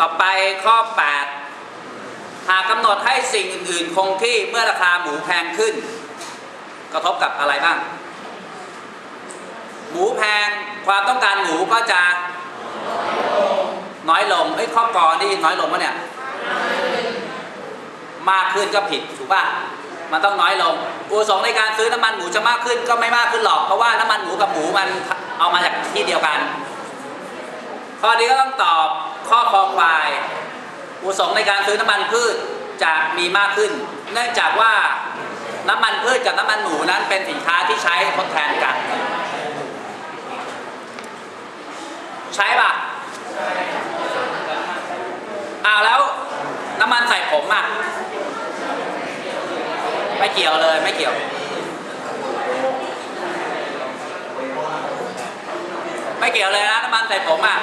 ต่อไปข้อ 8 หากกำหนดให้สิ่งอื่นๆคงที่เมื่อราคาหมูแพงขึ้น กระทบกับอะไรบ้าง หมูแพงความต้องการหมูก็จะน้อยลงเอ้ยข้อกอนี่น้อยลงปะเนี่ย มากขึ้นก็ผิดถูกป่ะมันต้องน้อยลงอุปสงค์ในการซื้อน้ำมันหมูจะมากขึ้นก็ไม่มากขึ้นหรอก เพราะว่าน้ำมันหมูกับหมูมันเอามาจากที่เดียวกัน ข้อนี้ก็ต้องตอบ ข้อคอควายอุปสงค์ในการซื้อน้ำมันพืชจะมีมากขึ้น เนื่องจากว่าน้ำมันพืชกับน้ำมันหมูนั้นเป็นสินค้าที่ใช้ทดแทนกัน ใช่ป่ะอ้าวแล้วน้ำมันใส่ผมอะไม่เกี่ยวเลยไม่เกี่ยวไม่เกี่ยวเลยนะน้ำมันใส่ผมอะ